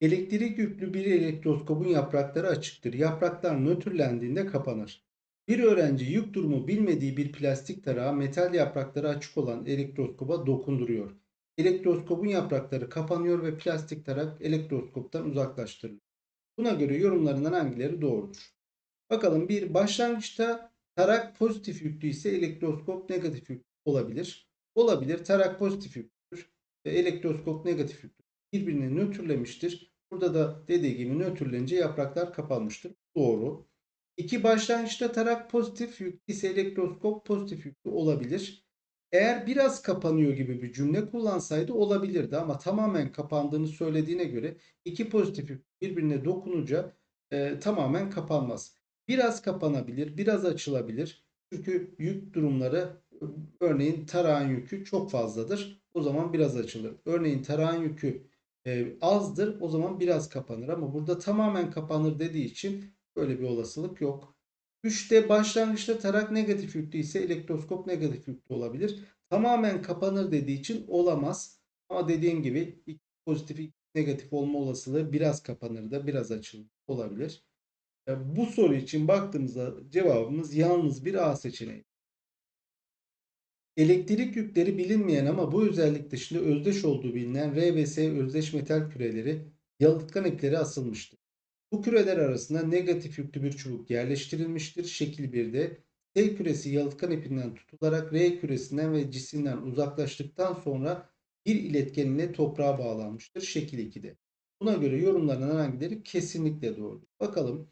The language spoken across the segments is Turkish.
Elektrik yüklü bir elektroskopun yaprakları açıktır. Yapraklar nötrlendiğinde kapanır. Bir öğrenci yük durumu bilmediği bir plastik tarağı metal yaprakları açık olan elektroskopa dokunduruyor. Elektroskopun yaprakları kapanıyor ve plastik tarak elektroskoptan uzaklaştırılıyor. Buna göre yorumlarından hangileri doğrudur? Bakalım bir başlangıçta tarak pozitif yüklü ise elektroskop negatif yüklü olabilir. Olabilir tarak pozitif yüklüdür ve elektroskop negatif yüklü. Birbirini nötrlemiştir. Burada da dediği gibi nötrlenince yapraklar kapanmıştır. Doğru. İki başlangıçta tarak pozitif yüklü ise elektroskop pozitif yüklü olabilir. Eğer biraz kapanıyor gibi bir cümle kullansaydı olabilirdi ama tamamen kapandığını söylediğine göre iki pozitif yük birbirine dokununca e, tamamen kapanmaz. Biraz kapanabilir, biraz açılabilir. Çünkü yük durumları örneğin tarağın yükü çok fazladır. O zaman biraz açılır. Örneğin tarağın yükü e, azdır. O zaman biraz kapanır ama burada tamamen kapanır dediği için böyle bir olasılık yok. 3'te başlangıçta tarak negatif yüklü ise elektroskop negatif yüklü olabilir. Tamamen kapanır dediği için olamaz. Ama dediğim gibi pozitif negatif olma olasılığı biraz kapanır da biraz açılır olabilir. E, Bu soru için baktığımızda cevabımız yalnız bir A seçeneği. Elektrik yükleri bilinmeyen ama bu özellik dışında özdeş olduğu bilinen R ve S özdeş metal küreleri yalıtkan ipleri asılmıştır. Bu küreler arasında negatif yüklü bir çubuk yerleştirilmiştir. Şekil 1'de S küresi yalıtkan ipinden tutularak R küresinden ve cisimden uzaklaştıktan sonra bir iletken ile toprağa bağlanmıştır. Şekil 2'de. Buna göre yorumlarından hangileri kesinlikle doğrudur. Bakalım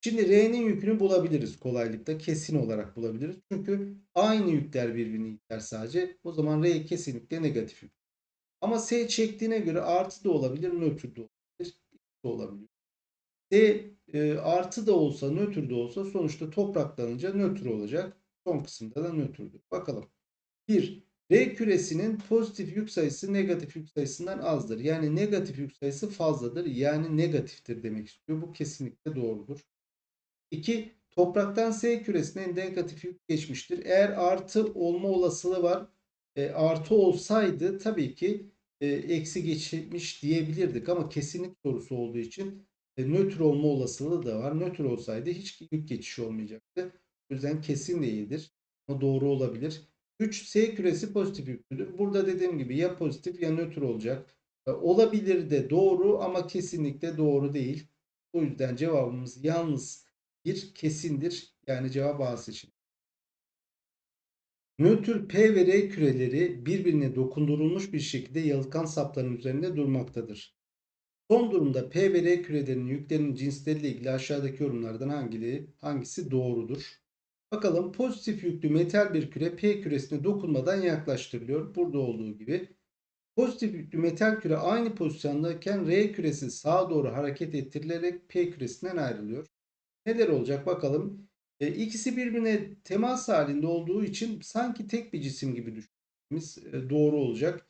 Şimdi R'nin yükünü bulabiliriz kolaylıkla. Kesin olarak bulabiliriz. Çünkü aynı yükler birbirini iter sadece. O zaman R kesinlikle negatif yük. Ama S çektiğine göre artı da olabilir, nötr de olabilir. De olabilir. S e, artı da olsa, nötr de olsa sonuçta topraklanınca nötr olacak. Son kısımda da nötrdür. Bakalım. 1. R küresinin pozitif yük sayısı negatif yük sayısından azdır. Yani negatif yük sayısı fazladır. Yani negatiftir demek istiyor. Bu kesinlikle doğrudur. 2. Topraktan S küresine negatif yük geçmiştir. Eğer artı olma olasılığı var. E, artı olsaydı tabii ki e, eksi geçmiş diyebilirdik ama kesinlik sorusu olduğu için e, nötr olma olasılığı da var. Nötr olsaydı hiç yük geçişi olmayacaktı. O yüzden kesin değildir. Ama doğru olabilir. 3 S küresi pozitif yüklüdür. Burada dediğim gibi ya pozitif ya nötr olacak. E, olabilir de doğru ama kesinlikle doğru değil. O yüzden cevabımız yalnız bir kesindir. Yani cevap A seçeneği. Nötr P ve R küreleri birbirine dokundurulmuş bir şekilde yalıtkan sapların üzerinde durmaktadır. Son durumda P ve R kürelerinin yüklerinin cinsleriyle ilgili aşağıdaki yorumlardan hangileri, hangisi doğrudur? Bakalım pozitif yüklü metal bir küre P küresine dokunmadan yaklaştırılıyor. Burada olduğu gibi. Pozitif yüklü metal küre aynı pozisyondayken R küresi sağa doğru hareket ettirilerek P küresinden ayrılıyor. Neler olacak bakalım. E, ikisi birbirine temas halinde olduğu için sanki tek bir cisim gibi düşünmemiz e, doğru olacak.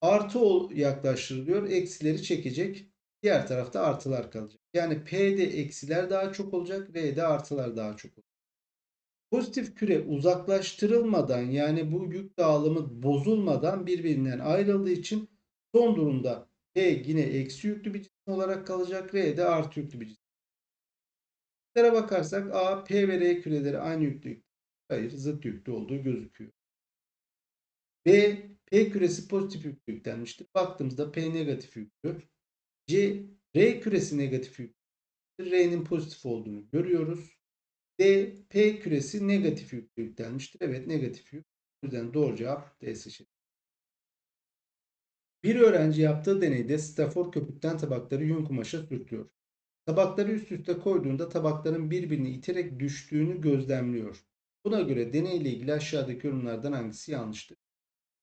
Artı yaklaştırılıyor. Eksileri çekecek. Diğer tarafta artılar kalacak. Yani P'de eksiler daha çok olacak. R'de artılar daha çok olacak. Pozitif küre uzaklaştırılmadan yani bu yük dağılımı bozulmadan birbirinden ayrıldığı için son durumda P yine eksi yüklü bir cisim olarak kalacak. R de artı yüklü bir cisim. Yüklere bakarsak A, P ve R küreleri aynı yüklü. Hayır, zıt yüklü olduğu gözüküyor. B, P küresi pozitif yüklü yüklenmiştir. Baktığımızda P negatif yüklü. C, R küresi negatif yüklü. R'nin pozitif olduğunu görüyoruz. D, P küresi negatif yüklü yüklenmiştir. Evet, negatif yük. O yüzden doğru cevap D seçeneği. Bir öğrenci yaptığı deneyde stafor köpükten tabakları yün kumaşa sürtüyor. Tabakları üst üste koyduğunda tabakların birbirini iterek düştüğünü gözlemliyor. Buna göre deneyle ilgili aşağıdaki yorumlardan hangisi yanlıştır?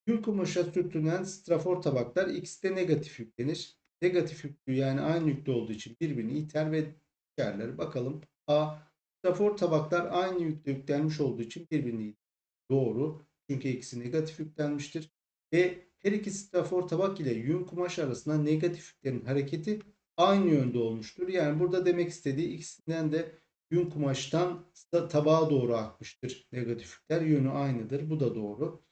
Yün kumaşa sürtülen strafor tabaklar X'te negatif yüklenir. Negatif yüklü yani aynı yüklü olduğu için birbirini iter ve dikerler. Bakalım A. Strafor tabaklar aynı yüklü yüklenmiş olduğu için birbirini iter. Doğru. Çünkü ikisi negatif yüklenmiştir. B. Her iki strafor tabak ile yün kumaş arasında negatif yüklerin hareketi aynı yönde olmuştur. Yani burada demek istediği ikisinden de gün kumaştan tabağa doğru akmıştır. Negatif yükler yönü aynıdır. Bu da doğru.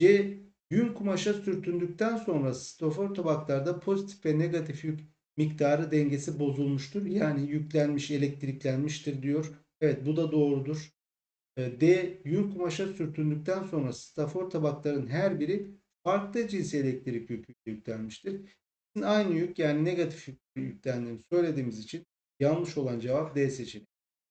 C. Gün kumaşa sürtündükten sonra stofor tabaklarda pozitif ve negatif yük miktarı dengesi bozulmuştur. Yani yüklenmiş, elektriklenmiştir diyor. Evet bu da doğrudur. E, D. Yün kumaşa sürtündükten sonra stafor tabakların her biri farklı cins elektrik yükü yüklenmiştir aynı yük yani negatif yüklendiğini söylediğimiz için yanlış olan cevap D seçeneği.